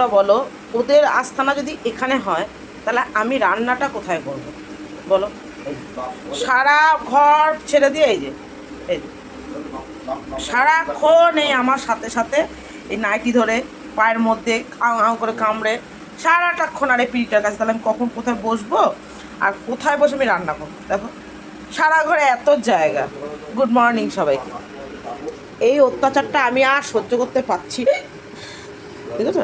তোমরা বলো, ওদের আস্থানা যদি এখানে হয়, তাহলে আমি রান্নাটা কোথায় করব? বলো। সারা ঘর ছেড়ে দিয়ে এই যে, এই। সারাক্ষণ এই আমার সাথে সাথে এই নাইটি ধরে, পায়ের মধ্যে আউ আউ করে কামড়ে সারাটাক্ষণ আর এই পিড়িটার কাছে, তাহলে আমি কখন কোথায় বসবো? আর কোথায় বসে আমি রান্না করব? দেখো। সারা ঘরে এত জায়গা। গুড মর্নিং সবাইকে। এই অত্যাচারটা আমি আর সহ্য করতে পারছি। ঠিক আছে?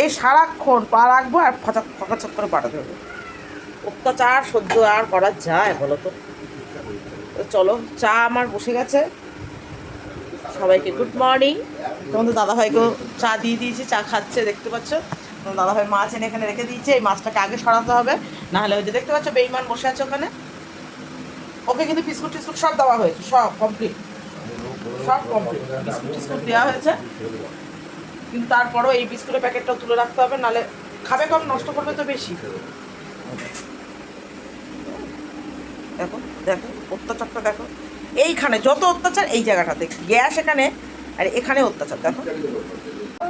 এই সারাক্ষণ পা রাখব আর ফাঁচা ফাঁকা চক করে পাঠাতে হবে। অত্যাচার সহ্য আর করা যায় বলো তো তো চলো, চা আমার বসে গেছে। সবাইকে গুড মর্নিং তোমাদের দাদাভাইকেও চা দিয়ে দিয়েছি, চা খাচ্ছে, দেখতে পাচ্ছ? তোমার দাদাভাই মাছ এনে এখানে রেখে দিয়েছে, এই মাছটাকে আগে সরাতে হবে। নাহলে ওই যে দেখতে পাচ্ছ বেইমান বসে আছে ওখানে। ওকে কিন্তু বিস্কুট টিস্কুট সব দেওয়া হয়েছে, সব কমপ্লিট সব কমপ্লিট বিস্কুট টিস্কুট দেওয়া হয়েছে। কিন্তু তারপরও এই বিস্কুটের প্যাকেটটাও তুলে রাখতে হবে নাহলে খাবে কম, নষ্ট করবে তো বেশি। দেখো দেখো, অত্যাচারটা দেখো। এইখানে যত অত্যাচার, এই জায়গাটাতে। গ্যাস এখানে, আর এখানে অত্যাচার, দেখো।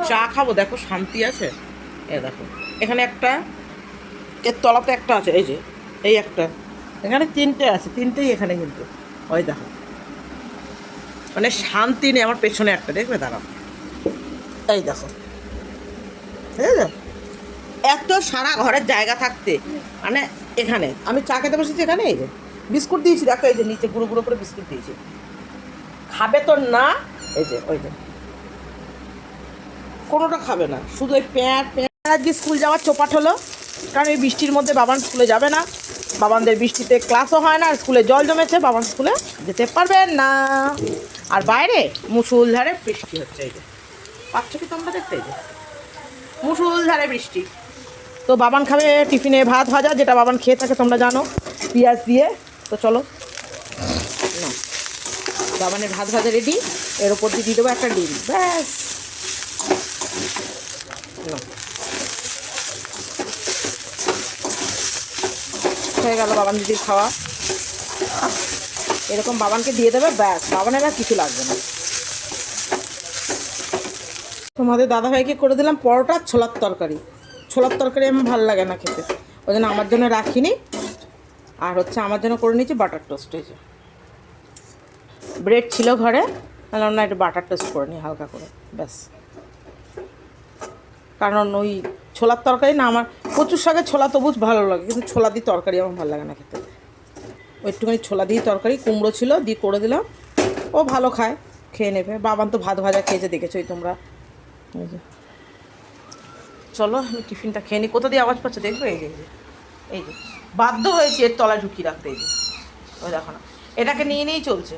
চা খাব, দেখো, শান্তি আছে। এ, দেখো, এখানে একটা, এর তলাতে একটা আছে, এই যে, এই একটা। এখানে তিনটে আছে, তিনটেই এখানে কিন্তু। ওই দেখো। মানে শান্তি নেই, আমার পেছনে একটা, দেখবে, দাঁড়াও। এই দেখো। ঠিক এত সারা ঘরের জায়গা থাকতে মানে এখানে, আমি চা খেতে বসেছি এখানে, এই যে, বিস্কুট দিয়েছি, দেখো, এই যে নিচে গুঁড়ো গুঁড়ো করে বিস্কুট দিয়েছি। খাবে তো না, এই যে, ওই যে। কোনোটা খাবে না, শুধু ওই প্যাঁট প্যাঁট আজকে স্কুল যাওয়ার চোপাট হলো, কারণ এই বৃষ্টির মধ্যে বাবান স্কুলে যাবে না। বাবানদের বৃষ্টিতে ক্লাসও হয় না স্কুলে জল জমেছে, বাবান স্কুলে যেতে পারবেন না। আর বাইরে মুসুলধারে বৃষ্টি হচ্ছে, এই যে। পাচ্ছ কি তোমরা দেখতে মুসুলধারে বৃষ্টি। তো বাবান খাবে টিফিনে ভাত ভাজা, যেটা বাবান খেয়ে থাকে তোমরা জানো, পেঁয়াজ দিয়ে। তো চলো। নাও। বাবানের ভাত ভাজা রেডি এর ওপর দিয়ে দিয়ে দেবো একটা ডিম। ব্যাস। নাও। হয়ে গেল বাবান দিদির খাওয়া। এরকম বাবানকে দিয়ে দেবে, ব্যাস। বাবানের আর কিছু লাগবে না। তোমাদের দাদাভাইকে করে দিলাম পরোটা ছোলার তরকারি। ছোলার তরকারি আমার ভালো লাগে না খেতে। ওই জন্য আমার জন্য রাখিনি। আর হচ্ছে আমার জন্য করে নিয়েছি বাটার টোস্ট হয়েছে ব্রেড ছিল ঘরে বললাম না একটু বাটার টোস্ট করে নিই হালকা করে, ব্যাস। কারণ ওই ছোলার তরকারি না আমার প্রচুর শাকের ছোলা তবুজ ভালো লাগে, কিন্তু ছোলা দিয়ে তরকারি আমার ভালো লাগে না খেতে। ওই একটুখানি ছোলা দিয়ে তরকারি, কুমড়ো ছিল, দিয়ে করে দিলাম। ও ভালো খায়, খেয়ে নেবে। বাবান তো ভাত ভাজা খেয়েছে, দেখেছোই তোমরা। চলো, আমি টিফিনটা খেয়ে নিই। কোথা দিয়ে আওয়াজ পাচ্ছে দেখবে? এই যে এই যে। বাধ্য হয়েছি এর তলায় ঢুকিয়ে রাখতে, এই যে। ওই দেখো না। এটাকে নিয়ে নিয়েই চলছে।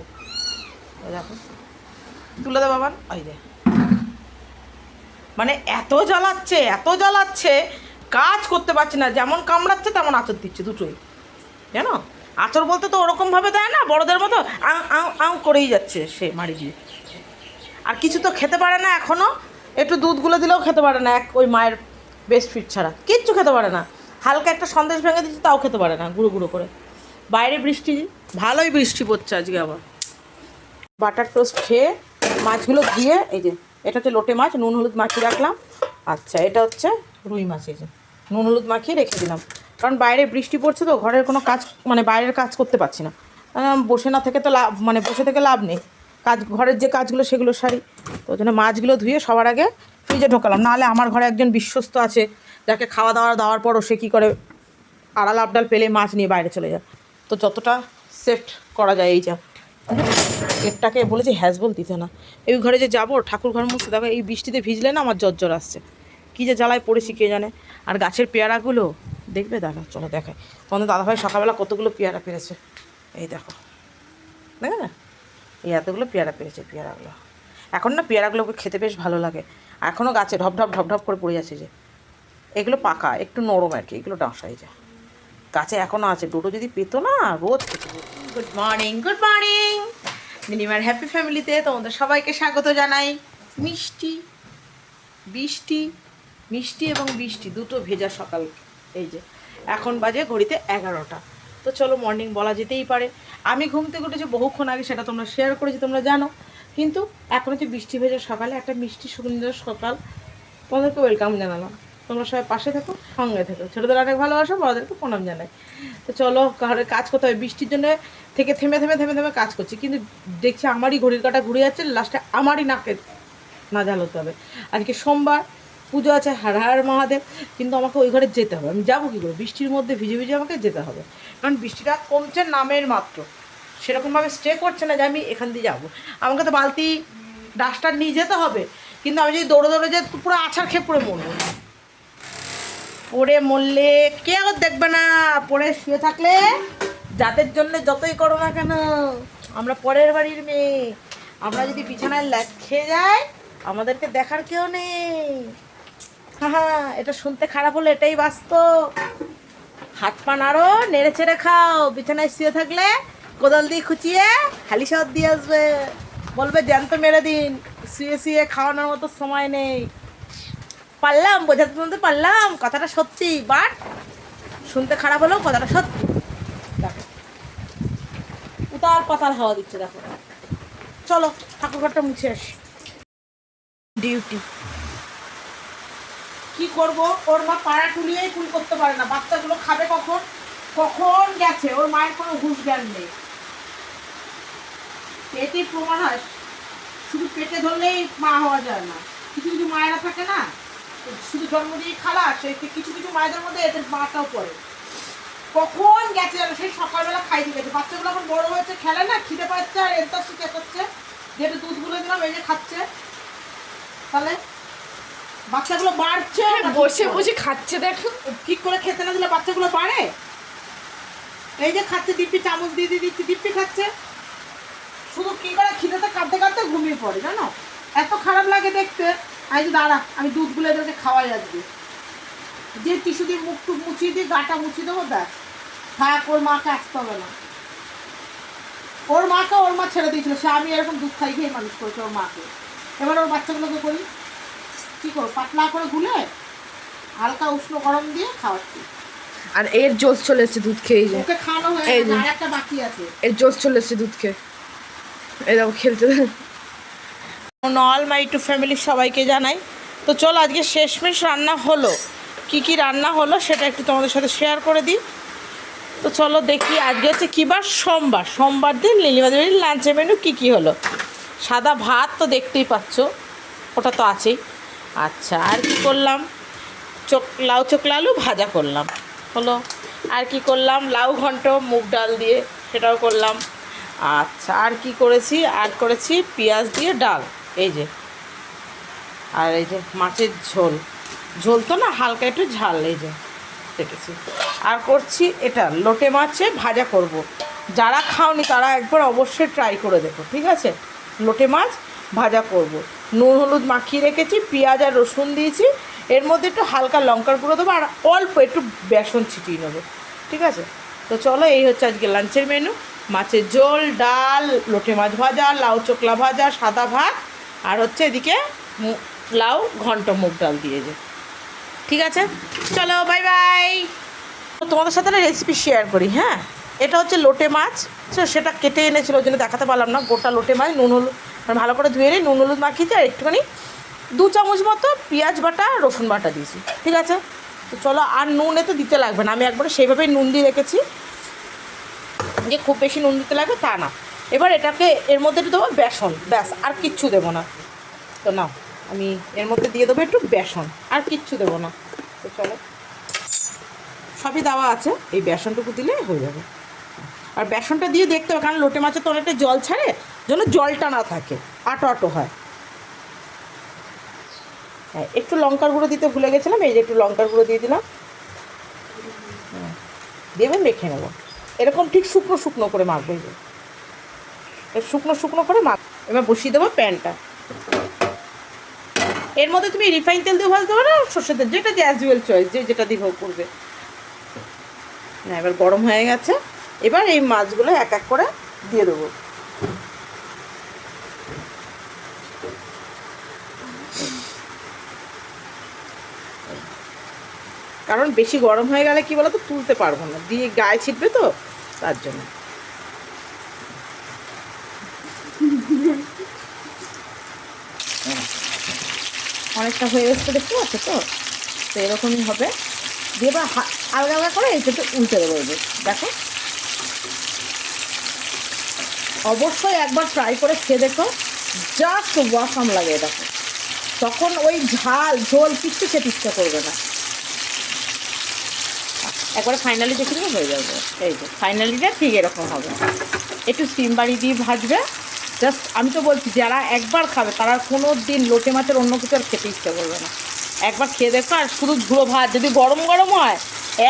ওই দেখো। তুলে দে বাবান। ওই যে। মানে এত জ্বালাচ্ছে এত জ্বালাচ্ছে, কাজ করতে পারছি না। যেমন কামড়াচ্ছে, তেমন আচর দিচ্ছে দুটোই। জানো? আচর বলতে তো ওরকমভাবে দেয় না, বড়দের মতো আং আং আং করেই যাচ্ছে সে মারি দিয়ে। আর কিছু তো খেতে পারে না এখনও একটু দুধগুলো দিলেও খেতে পারে না, এক ওই মায়ের বেস্ট ফিট ছাড়া। কিচ্ছু খেতে পারে না। হালকা একটা সন্দেশ ভেঙে দিচ্ছি তাও খেতে পারে না, গুঁড়ো গুঁড়ো করে। বাইরে বৃষ্টি, ভালোই বৃষ্টি পড়ছে আজকে আবার। বাটার টোস্ট খেয়ে মাছগুলো দিয়ে এই যে, এটা হচ্ছে লোটে মাছ, নুন হলুদ মাখিয়ে রাখলাম। আচ্ছা এটা হচ্ছে রুই মাছ, এই যে, নুন হলুদ মাখিয়ে রেখে দিলাম। কারণ বাইরে বৃষ্টি পড়ছে তো, ঘরের কোনো কাজ মানে বাইরের কাজ করতে পারছি না। বসে না থেকে তো লাভ মানে বসে থেকে লাভ নেই। কাজ, ঘরের যে কাজগুলো সেগুলো সারি। তো ওই জন্য মাছগুলো ধুয়ে সবার আগে ফ্রিজে ঢোকালাম। নাহলে আমার ঘরে একজন বিশ্বস্ত আছে, যাকে খাওয়া দাওয়া দেওয়ার পরও সে কী করে আড়াল আবডাল পেলে মাছ নিয়ে বাইরে চলে যায়। তো যতটা সেফট করা যায় এই যা। এরটাকে বলেছি হ্যাজবল দিতে না। এই ঘরে যে যাব, ঠাকুর ঘর মুছতে দেখো, এই বৃষ্টিতে ভিজলে না আমার জ্বর জ্বর আসছে। কী যে জ্বালায় পড়েছি কে জানে। আর গাছের পেয়ারাগুলো দেখবে? দাদা, চলো দেখায় তোমাদের দাদাভাই সকালবেলা কতগুলো পেয়ারা পেরেছে। এই দেখো। দেখো না এই এতগুলো পেয়ারা পেয়েছে পেয়ারাগুলো। এখন না পেয়ারাগুলোকে খেতে বেশ ভালো লাগে। এখনও গাছে ঢপ ঢপ ঢপ ঢপ করে পড়ে যাচ্ছে যে। এগুলো পাকা, একটু নরম আর কি, এগুলো ডাঁসাই যায় গাছে এখনও আছে দুটো যদি পেতো না, রোজ খেতে গুড মর্নিং গুড মর্নিং মিনিমার হ্যাপি ফ্যামিলিতে তোমাদের সবাইকে স্বাগত জানাই। মিষ্টি, বৃষ্টি, মিষ্টি এবং বৃষ্টি, দুটো ভেজা সকাল, এই যে। এখন বাজে ঘড়িতে এগারোটা। তো চলো মর্নিং বলা যেতেই পারে। আমি ঘুম থেকে উঠেছি বহুক্ষণ আগে, সেটা তোমরা শেয়ার করেছি, তোমরা জানো। কিন্তু এখন হচ্ছে বৃষ্টি ভেজা সকালে, একটা মিষ্টি সুন্দর সকাল। তোমাদেরকে ওয়েলকাম জানালাম। তোমরা সবাই পাশে থাকো, সঙ্গে থেকো। ছোটোদের অনেক ভালোবাসো, বড়দেরকে প্রণাম জানাই। তো চলো, ঘরে কাজ করতে হবে। বৃষ্টির জন্য থেকে থেমে থেমে থেমে থেমে কাজ করছি। কিন্তু দেখছি আমারই ঘড়ির কাটা ঘুরে যাচ্ছে লাস্টে আমারই নাকে নাজাল হতে হবে। আজকে সোমবার পুজো আছে, হার হার মহাদেব, কিন্তু আমাকে ওই ঘরে যেতে হবে। আমি যাব কী করে? বৃষ্টির মধ্যে ভিজে ভিজে আমাকে যেতে হবে। কারণ বৃষ্টিটা কমছে নামের মাত্র। সেরকমভাবে স্টে করছে না যে আমি এখান দিয়ে যাব। আমাকে তো বালতি, ডাস্টার নিয়ে যেতে হবে। কিন্তু আমি যদি দৌড়ে দৌড়ে যাই পুরো আছাড় খেয়ে পড়ে মরবো। পড়ে মরলে কেউ দেখবে না? পড়ে শুয়ে থাকলে যাদের জন্য যতই করো না কেন, আমরা পরের বাড়ির মেয়ে। আমরা যদি বিছানায় খেয়ে যাই, আমাদেরকে দেখার কেউ নেই। হ্যাঁ এটা শুনতে খারাপ হলো এটাই বাস্তব। হাত পা নাড়ো, নেড়ে চেড়ে খাও। বিছানায় শুয়ে থাকলে কোদাল দিয়ে খুচিয়ে হালি শহর দিয়ে আসবে। বলবে, জ্যান্ত মেরে দিন। শুয়ে শুয়ে খাওয়ানোর মতো সময় নেই। পারলাম, বোঝাতে বলতে পারলাম, কথাটা সত্যি। বাট শুনতে খারাপ হলেও কথাটা সত্যি। দেখো। উতার পাতাল হাওয়া দিচ্ছে, দেখো। চলো, ঠাকুরঘরটা মুছে আসি। ডিউটি কি করব? ওর মা পাড়া টুলিয়েই ফুল করতে পারে না। বাচ্চাগুলো খাবে কখন? কখন গেছে? ওর মায়ের কোনো হুঁশ জ্ঞান নেই। পেটে প্রমাণ হয়। শুধু পেটে ধরলেই মা হওয়া যায় না। কিছু কিছু মায়েরা থাকে না, শুধু জন্ম দিয়ে খালা, সেই কিছু কিছু মায়েদের মধ্যে এদের মাটাও পড়ে। কখন গেছে যেন সেই সকালবেলা খাইতে গেছে। বাচ্চাগুলো এখন বড় হয়েছে, খেলে না, খিদে পাচ্ছে আর এর তার শিখে যাচ্ছে যেটা দুধগুলো দিলাম, এই যে খাচ্ছে। তাহলে বাচ্চাগুলো বাড়ছে না বসে বসে খাচ্ছে দেখো। ঠিক করে খেতে না দিলে বাচ্চাগুলো বাড়ে এই যে খাচ্ছে দিব্যি চামচ দিয়ে দিয়ে দিচ্ছি দিব্যি খাচ্ছে। শুধু কি করে খিদেতে কাঁদতে কাঁদতে ঘুমিয়ে পড়ে জানো? এত খারাপ লাগে দেখতে। আমি দাঁড়া আমি দুধগুলো এদেরকে খাওয়াই আজকে। যে টিস্যু দিয়ে মুখ টুক মুছিয়ে দিয়ে গাটা মুছিয়ে দেবো দেখ থাক ওর মাকে আসতে হবে না। ওর মাকে ওর মা ছেড়ে দিয়েছিল সে আমি এরকম দুধ খাই খেয়ে মানুষ করেছে ওর মাকে। এবার ওর বাচ্চাগুলোকে করি। কী করো পাতলা করে গুলে হালকা উষ্ণ গরম দিয়ে খাওয়াচ্ছি। আর এর জোশ চলে এসছে দুধ খেয়ে যে। ওকে খাওয়ানো হয়ে গেছে আর একটা বাকি আছে। এর জোশ চলে এসছে দুধ খেয়ে। এই দেখো খেলতে অল মাই টু ফ্যামিলির সবাইকে জানাই। তো চলো আজকে শেষমেশ রান্না হলো। কি কি রান্না হলো সেটা একটু তোমাদের সাথে শেয়ার করে দিই। তো চলো দেখি আজকে হচ্ছে কী বার? সোমবার। সোমবার দিন লিলিমাদের বাড়ির লাঞ্চের মেনু কী কী হলো? সাদা ভাত তো দেখতেই পাচ্ছ ওটা তো আছেই। আচ্ছা আর কি করলাম? চোখ, লাউ চোখলা আলু ভাজা করলাম। হলো, আর কি করলাম? লাউ ঘন্ট, মুগ ডাল দিয়ে সেটাও করলাম। আচ্ছা আর কি করেছি? আর করেছি পেঁয়াজ দিয়ে ডাল। এই যে, আর এই যে মাছের ঝোল। ঝোল তো না, হালকা একটু ঝাল, এই যে, দেখেছি। আর করছি এটা, লোটে মাছে ভাজা করব। যারা খাওনি তারা একবার অবশ্যই ট্রাই করে দেখো, ঠিক আছে? লোটে মাছ ভাজা করব। নুন, হলুদ মাখিয়ে রেখেছি, পেঁয়াজ আর রসুন দিয়েছি। এর মধ্যে একটু হালকা লঙ্কার গুঁড়ো দেবো আর অল্প একটু বেসন ছিটিয়ে নেব। ঠিক আছে? তো চলো, এই হচ্ছে আজকে লাঞ্চের মেনু মাছের ঝোল, ডাল, লোটে মাছ ভাজা, লাউ চোকলা ভাজা, সাদা ভাত আর হচ্ছে এদিকে লাউ ঘন্ট মুগ ডাল দিয়ে দিয়েছে। ঠিক আছে? চলো বাই বাই তোমাদের সাথে রেসিপি শেয়ার করি হ্যাঁ? এটা হচ্ছে লোটে মাছ। সেটা কেটে এনেছিল, ওই জন্য দেখাতে পারলাম না। গোটা লোটে মাছ, নুন, হলুদ। ভালো করে ধুয়ে নিই নুন হলুদ মাখিয়ে মাখিয়েছি আর একটুখানি দু চামচ মতো পেঁয়াজ বাটা, রসুন বাটা দিয়েছি, ঠিক আছে? তো চলো আর নুন এতে দিতে লাগবে না, আমি একবারে সেইভাবেই নুন দিয়ে রেখেছি। যে খুব বেশি নুন দিতে লাগবে তা না। এবার এটাকে এর মধ্যে দেবো বেসন, ব্যাস, আর কিচ্ছু দেবো না। তো না আমি এর মধ্যে দিয়ে দেবো একটু বেসন, আর কিচ্ছু দেবো না। তো চলো, সবই দেওয়া আছে, এই বেসনটুকু দিলে হয়ে যাবে। আর বেসনটা দিয়ে দেখতে হবে, কারণ লোটে মাছের তো অনেকটা জল ছাড়ে যেন জলটা না থাকে আটো আটো হয়। হ্যাঁ একটু লঙ্কার গুঁড়ো দিতে ভুলে গেছিলাম এই যে একটু লঙ্কার গুঁড়ো দিয়ে দিলাম। হ্যাঁ, এবার মেখে নেব। এরকম ঠিক শুকনো শুকনো করে মাখবো যে। শুকনো শুকনো করে মাখ এবার বসিয়ে দেবো প্যানটা। এর মধ্যে তুমি রিফাইন তেল দিয়ে ভাজতে পারো সর্ষের তেল যেটা যে অ্যাজুয়াল চয়েস যে যেটা দিয়ে হোক করবে। না এবার গরম হয়ে গেছে। এবার এই মাছগুলো এক এক করে দিয়ে দেবো। কারণ বেশি গরম হয়ে গেলে কি বলতো, তুলতে পারব না। দিয়ে গায়ে ছিটবে তো, তার জন্য। অনেকটা হয়ে এসছে দেখতে পাচ্ছ তো? তো এরকমই হবে। দিয়ে এবার আলগা আলগা করে এইটাতে উল্টে দেবো এবার দেখো। অবশ্যই একবার ট্রাই করে খেয়ে দেখো। জাস্ট ওয়াসাম লাগে দেখো তখন ওই ঝাল, ঝোল কিচ্ছু খেতে ইচ্ছা করবে না। একবার ফাইনালি দেখে নিয়ে হয়ে যাবে। এই যে ফাইনালিটা ঠিক এরকম হবে। একটু স্টিম বাড়ি দিয়ে ভাজবে। জাস্ট আমি তো বলছি, যারা একবার খাবে, তারা কোনো দিন লোটে মাছের অন্য কিছু আর খেতে ইচ্ছা করবে না। একবার খেয়ে দেখো, আর শুধু ঝুড়ো ভাত, যদি গরম গরম হয়,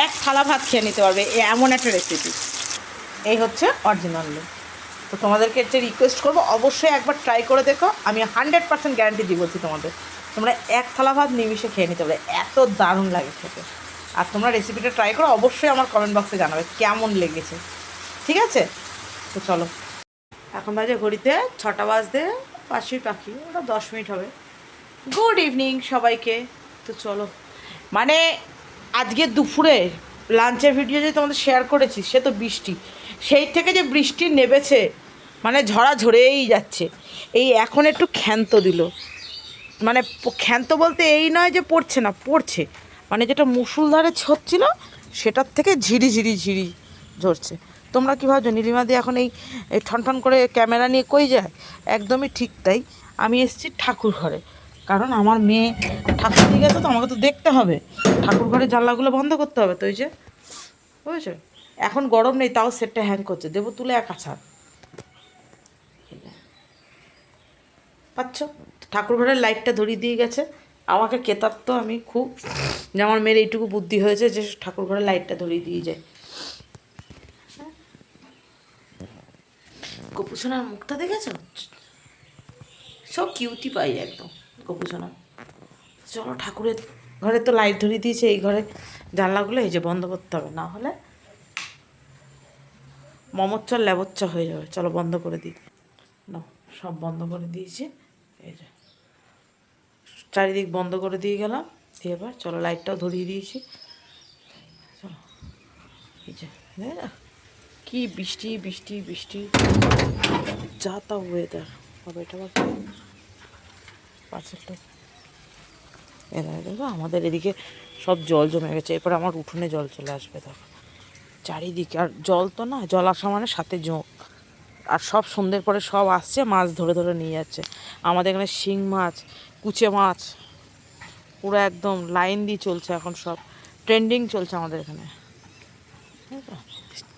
এক থালা ভাত খেয়ে নিতে পারবে। এমন একটা রেসিপি এই হচ্ছে অরিজিনাল লুক তো তোমাদেরকে একটা রিকোয়েস্ট করব, অবশ্যই একবার ট্রাই করে দেখো। আমি হান্ড্রেড পার্সেন্ট গ্যারান্টি দিয়ে বলছি তোমাদের, তোমরা এক থালা ভাত নিমিশে খেয়ে নিতে পারবে। এত দারুণ লাগে খেতে। আর তোমরা রেসিপিটা ট্রাই করো, অবশ্যই আমার কমেন্ট বক্সে জানাবে কেমন লেগেছে। ঠিক আছে? তো চলো। এখন বাজে ঘড়িতে ছটা বাজতে পাঁচই পাখি, ওটা দশ মিনিট হবে। গুড ইভিনিং সবাইকে। তো চলো। মানে আজকে দুপুরে লাঞ্চের ভিডিও যে তোমাদের শেয়ার করেছি, সে তো বৃষ্টি। সেই থেকে যে বৃষ্টি নেবেছে মানে ঝরা ঝরেই যাচ্ছে। এই এখন একটু ক্ষান্ত দিল। মানে ক্ষান্ত বলতে এই নয় যে পড়ছে না, পড়ছে। মানে যেটা মুসুলধারে হচ্ছিল, সেটার থেকে ঝিরি ঝিরি ঝিরি ঝরছে। তোমরা কী ভাবছ নীলিমাদি এখন এই ঠনঠন করে ক্যামেরা নিয়ে কই যায়? একদমই ঠিক তাই। আমি এসেছি ঠাকুর ঘরে। কারণ আমার মেয়ে ঠাকুর দিয়ে গেছে তো আমাকে তো দেখতে হবে। ঠাকুর ঘরের জানলাগুলো বন্ধ করতে হবে তো ওই যে। বুঝেছ? এখন গরম নেই, তাও সেটটা হ্যাং করছে। দেবো তুলে এক আছাড়। পাচ্ছ? ঠাকুর ঘরের লাইটটা ধরিয়ে দিয়ে গেছে। আমাকে কেতার তো আমি খুব আমার মেয়ের এইটুকু বুদ্ধি হয়েছে যে ঠাকুর ঘরে লাইটটা ধরিয়ে দিয়ে যায়। গোপুসোনার মুখটা দেখেছ? সব কিউটি পাই একদম, গোপুসোনা। চলো ঠাকুরের ঘরে তো লাইট ধরিয়ে দিয়েছে, এই ঘরে জানলাগুলো এই যে বন্ধ করতে হবে, না হলে মমচ্চর লেবচ্চা হয়ে যাবে। চলো বন্ধ করে দিই। না সব বন্ধ করে দিয়েছি। এই যে। চারিদিক বন্ধ করে দিয়ে গেলাম। দিয়ে এবার চলো লাইটটাও ধরিয়ে দিয়েছি। চলো। কি বৃষ্টি বৃষ্টি বৃষ্টি। যা তা ওয়েদার হবে এটা? পাঁচেরটা দেখো আমাদের এদিকে সব জল জমে গেছে। এরপর আমার উঠোনে জল চলে আসবে, দেখো। চারিদিকে, আর জল তো না, জল আসা মানে সাথে জোঁক আর সব সন্ধ্যের পরে সব আসছে, মাছ ধরে ধরে নিয়ে যাচ্ছে। আমাদের এখানে শিং মাছ, কুচে মাছ, পুরো একদম লাইন দিয়ে চলছে এখন সব। ট্রেন্ডিং চলছে আমাদের এখানে।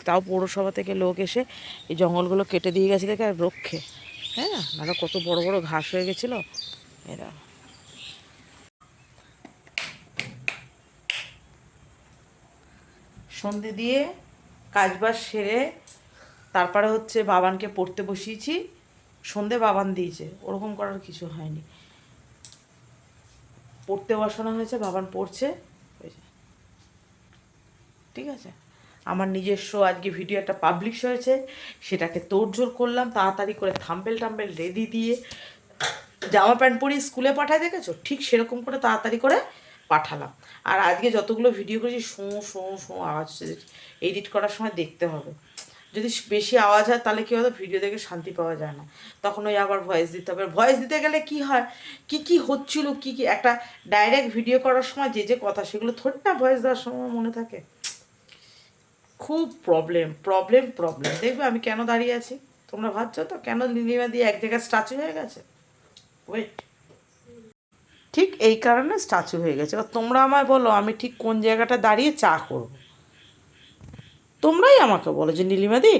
তাও পৌরসভা থেকে লোক এসে এই জঙ্গলগুলো কেটে দিয়ে গেছে দেখে আর রক্ষে। হ্যাঁ নাহলে কত বড় বড় ঘাস হয়ে গেছিল। এরা। সন্ধে দিয়ে কাজবাজ সেরে তারপরে হচ্ছে বাবানকে পড়তে বসিয়েছি, সন্ধে বাবান দিয়েছে, ওরকম করার কিছু হয়নি। পড়তে বসানো হয়েছে, বাবান পড়ছে ঠিক আছে? আমার নিজস্ব আজকে ভিডিও একটা পাবলিশ হয়েছে, সেটাকে তোড়জোড় করলাম, তাড়াতাড়ি করে থাম্বেল টাম্বেল রেডি দিয়ে জামা প্যান্ট পরিয়ে স্কুলে পাঠায় দেখেছ? ঠিক সেরকম করে তাড়াতাড়ি করে পাঠালাম। আর আজকে যতগুলো ভিডিও করেছি, শোঁ শোঁ শোঁ, আওয়াজ এডিট করার সময় দেখতে হবে। যদি বেশি আওয়াজ হয়, তাহলে কী হতো ভিডিও দেখে শান্তি পাওয়া যায় না। তখন ওই আবার ভয়েস দিতে হবে। ভয়েস দিতে গেলে কি হয়? কি কি হচ্ছিল, কি কি? একটা ডাইরেক্ট ভিডিও করার সময় যে যে কথা, সেগুলো থোড়ি না ভয়েস দেওয়ার সময় মনে থাকে। খুব প্রবলেম প্রবলেম প্রবলেম দেখবে আমি কেন দাঁড়িয়ে আছি? তোমরা ভাবছ তো, কেন নীলিমা দিয়ে এক জায়গায় স্ট্যাচু হয়ে গেছে? ওয়েট ঠিক এই কারণে স্ট্যাচু হয়ে গেছে। তোমরা আমায় বলো, আমি ঠিক কোন জায়গাটা দাঁড়িয়ে চা করব? তোমরাই আমাকে বলো যে, নীলিমাদি,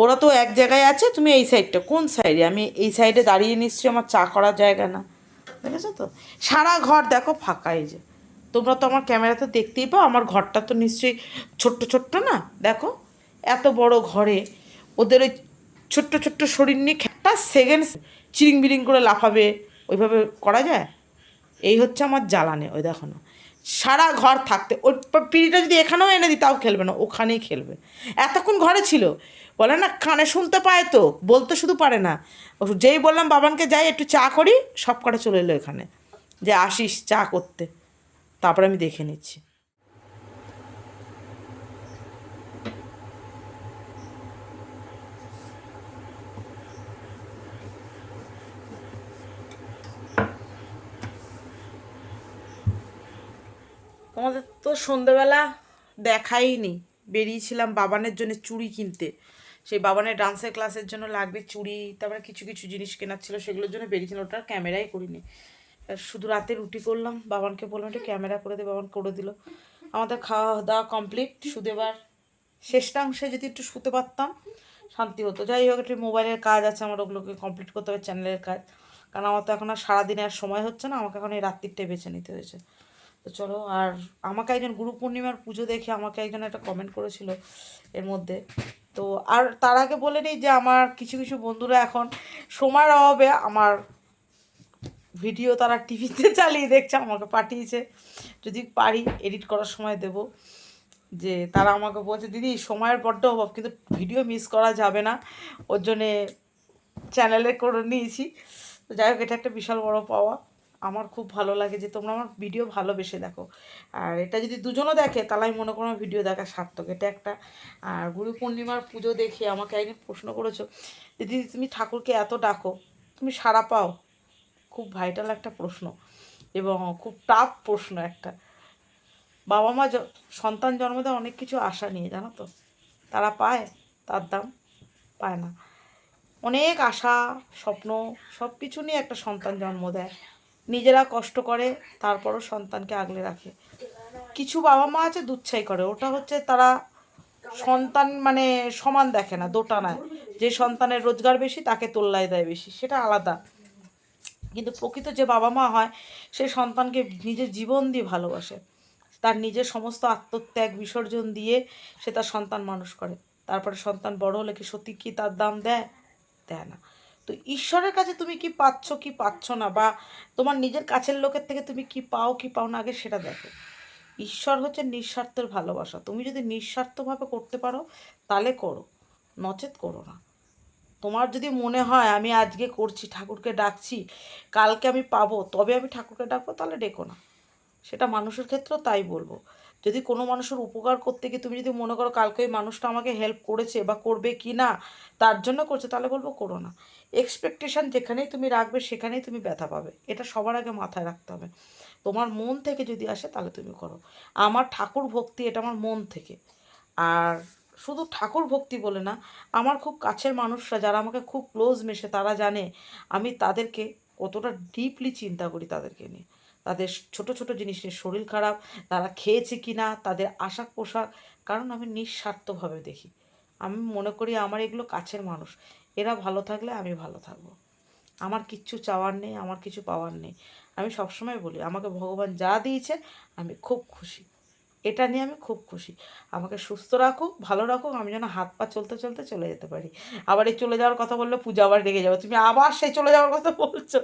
ওরা তো এক জায়গায় আছে, তুমি এই সাইডটা কোন সাইডে আমি এই সাইডে দাঁড়িয়ে নিশ্চয়ই আমার চা করার জায়গা না। দেখেছ তো? সারা ঘর দেখো ফাঁকা এই যে। তোমরা তো আমার ক্যামেরাতে দেখতেই পাও, আমার ঘরটা তো নিশ্চয়ই ছোট্ট ছোট্ট না? দেখো, এত বড় ঘরে ওদের ওই ছোট্ট ছোট্ট শরীর নিয়ে একটা সেকেন্ড চিরিং বিরিং করে লাফাবে, ওইভাবে করা যায়? এই হচ্ছে আমার জ্বালানে, ওই দেখো না। সারা ঘর থাকতে। পিঁড়িটা পিড়িটা যদি এখানেও এনে দিই, তাও খেলবে না। ওখানেই খেলবে। এতক্ষণ ঘরে ছিল। বলে না, কানে শুনতে পায় তো, বলতে শুধু পারে না। যেই বললাম, বাবানকে যাই, একটু চা করি, সব কটা চলে এলো এখানে। যে আসিস চা করতে। তারপরে আমি দেখে নিচ্ছি। তোমাদের তো সন্ধেবেলা দেখাইনি। বেরিয়েছিলাম বাবানের জন্য চুড়ি কিনতে। সেই বাবানের ডান্সের ক্লাসের জন্য লাগবে চুড়ি, তারপরে কিছু কিছু জিনিস কেনার ছিল, সেগুলোর জন্য বেরিয়েছিলাম, ওটা ক্যামেরাই করিনি। শুধু রাতে রুটি করলাম, বাবানকে বললাম একটু ক্যামেরা করে দে, বাবান করে দিল। আমাদের খাওয়া দাওয়া কমপ্লিট শুধু এবার শেষটাংশে যদি একটু শুতে পারতাম, শান্তি হতো। যাই হোক, একটু মোবাইলের কাজ আছে, আমার ওগুলোকে কমপ্লিট করতে হবে চ্যানেলের কাজ। কারণ আমার তো এখন আর সারাদিনে আর সময় হচ্ছে না, আমাকে এখন এই রাত্রিরটাই বেছে নিতে হয়েছে। তো চলো, আর আমাকে একজন গুরু পূর্ণিমার পুজো দেখে আমাকে একজন একটা কমেন্ট করেছিল এর মধ্যে। তো আর তার আগে বলে নিই যে আমার কিছু কিছু বন্ধুরা এখন সময়ের অভাবে আমার ভিডিও তারা টিভিতে চালিয়ে দেখছে, আমাকে পাঠিয়েছে। যদি পারি এডিট করার সময় দেব। যে তারা আমাকে বলছে, দিদি, সময়ের বড্ড অভাব, কিন্তু ভিডিও মিস করা যাবে না। ওর জন্যে চ্যানেলে করে নিয়েছি। তো যাই হোক, এটা একটা বিশাল বড় পাওয়া। আমার খুব ভালো লাগে যে তোমরা আমার ভিডিও ভালোবেসে দেখো। আর এটা যদি দুজনও দেখে, তাহলে আমি মনে করো ভিডিও দেখা সার্থক। এটা একটা, আর গুরু পূর্ণিমার পুজো দেখে আমাকে একদিন প্রশ্ন করেছ দিদি, তুমি ঠাকুরকে এত ডাকো, তুমি সাড়া পাও? খুব ভাইটাল একটা প্রশ্ন এবং খুব টাফ প্রশ্ন একটা। বাবা মা সন্তান জন্ম দেয় অনেক কিছু আশা নিয়ে, জানো তো? তারা পায়, তার দাম পায় না। অনেক আশা, স্বপ্ন সব কিছু নিয়ে একটা সন্তান জন্ম দেয়। নিজেরা কষ্ট করে, তারপরও সন্তানকে আগলে রাখে। কিছু বাবা মা আছে দুচ্ছাই করে, ওটা হচ্ছে তারা সন্তান মানে সমান দেখে না দোটানায় যে সন্তানের রোজগার বেশি, তাকে তোল্লায় দেয় বেশি, সেটা আলাদা। কিন্তু প্রকৃত যে বাবা মা হয়, সে সন্তানকে নিজের জীবন দিয়ে ভালোবাসে। তার নিজের সমস্ত আত্মত্যাগ, বিসর্জন দিয়ে সে তার সন্তান মানুষ করে। তারপরে সন্তান বড় হলে কি সত্যি কি তার দাম দেয়? দেয় না। তো ঈশ্বরের কাছে তুমি কি পাচ্ছ কি পাচ্ছ না? বা তোমার নিজের কাছের লোকের থেকে তুমি কি পাও কি পাও না? আগে সেটা দেখো। ঈশ্বর হচ্ছে নিঃস্বার্থের ভালোবাসা। তুমি যদি নিঃস্বার্থভাবে করতে পারো, তাহলে করো। নচেত করো না। তোমার যদি মনে হয়, আমি আজকে করছি, ঠাকুরকে ডাকছি, কালকে আমি পাবো, তবে আমি ঠাকুরকে ডাকবো, তাহলে ডেকো না। সেটা মানুষের ক্ষেত্রেও তাই বলব। যদি কোনো মানুষের উপকার করতে গিয়ে তুমি যদি মনে করো কালকে ওই মানুষটা আমাকে হেল্প করেছে বা করবে কি না, তার জন্য করছে, তাহলে বলব করো না। এক্সপেকটেশন যেখানেই তুমি রাখবে, সেখানেই তুমি ব্যথা পাবে। এটা সবার আগে মাথায় রাখতে হবে। তোমার মন থেকে যদি আসে, তাহলে তুমি করো। আমার ঠাকুর ভক্তি, এটা আমার মন থেকে। আর শুধু ঠাকুর ভক্তি বলে না, আমার খুব কাছের মানুষরা যারা আমাকে খুব ক্লোজ মেশে, তারা জানে আমি তাদেরকে কতটা ডিপলি চিন্তা করি তাদেরকে নিয়ে। তাদের ছোট ছোট জিনিস নিয়ে শরীর খারাপ, তারা খেয়েছে কি না তাদের আশাক পোশাক কারণ আমি নিঃস্বার্থভাবে দেখি। আমি মনে করি আমার এগুলো কাছের মানুষ। এরা ভালো থাকলে আমি ভালো থাকব। আমার কিচ্ছু চাওয়ার নেই, আমার কিছু পাওয়ার নেই। আমি সবসময় বলি, আমাকে ভগবান যা দিয়েছে আমি খুব খুশি। এটা নিয়ে আমি খুব খুশি। আমাকে সুস্থ রাখুক, ভালো রাখুক, আমি যেন হাত পা চলতে চলতে চলে যেতে পারি। আবার এই চলে যাওয়ার কথা বললে পূজা আবার রেগে যাব। তুমি আবার সেই চলে যাওয়ার কথা বলছো।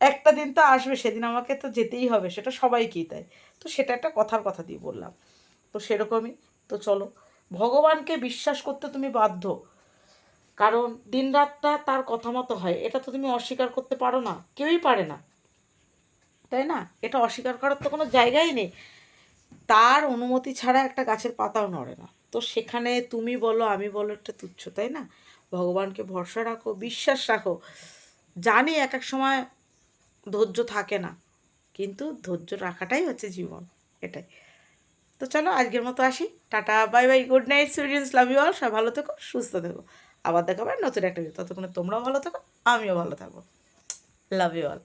একটা দিন তো আসবে, সেদিন আমাকে তো যেতেই হবে, সেটা সবাইকেই তাই। তো সেটা একটা কথার কথা দিয়ে বললাম। তো সেরকমই। তো চলো। ভগবানকে বিশ্বাস করতে তুমি বাধ্য। কারণ দিন রাতটা তার কথা মতো হয়। এটা তো তুমি অস্বীকার করতে পারো না। কেউই পারে না। তাই না? এটা অস্বীকার করার তো কোনো জায়গাই নেই। তার অনুমতি ছাড়া একটা গাছের পাতাও নড়ে না। তো সেখানে তুমি বলো, আমি বলো একটা তুচ্ছ, তাই না? ভগবানকে ভরসা রাখো, বিশ্বাস রাখো। জানি এক এক সময় ধৈর্য থাকে না, কিন্তু ধৈর্য রাখাটাই হচ্ছে জীবন, এটাই। তো চলো, আজকের মতো আসি। Tata, bye bye, good night সুইডেন্স লাভ ইউ অল, সবাই ভালো থেকো, সুস্থ থেকো। আবার দেখাবে নতুন একটা ভিডিও ততক্ষণে তোমরাও ভালো থেকো, আমিও ভালো থাকব। Love you all.